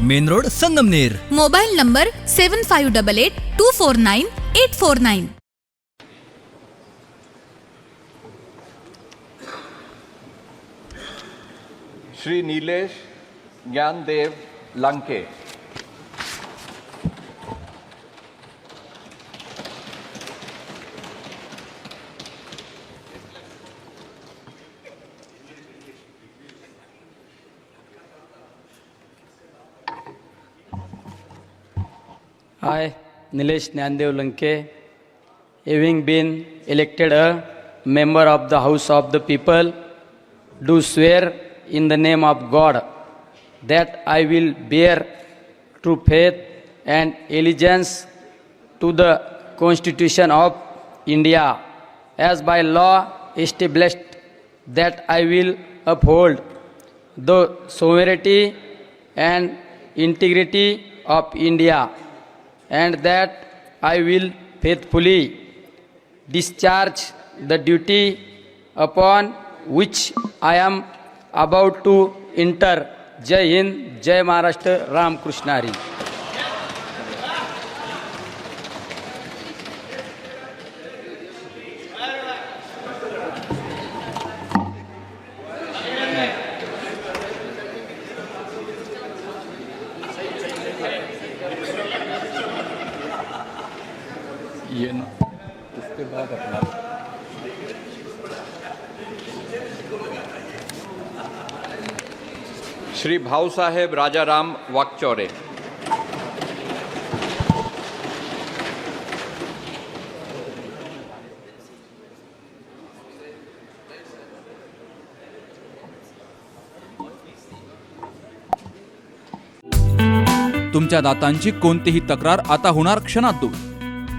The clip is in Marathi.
Main road Sangamner. Mobile number seven five double eight two four nine eight four nine Shri Nilesh Dnyandev Lanke. I, Nilesh Nyandev Lanke, having been elected a member of the House of the People, do swear in the name of God that I will bear true faith and allegiance to the Constitution of India as by law established that I will uphold the sovereignty and integrity of India and that I will faithfully discharge the duty upon which I am about to enter. Jai Hind, Jai Maharashtra, Ram Krishna ये ना उसके बाद अपना श्री भाऊसाहेब राजाराम वाकचौरे. तुमच्या दातांची कोणतीही तक्रार आता होणार क्षणात दूर.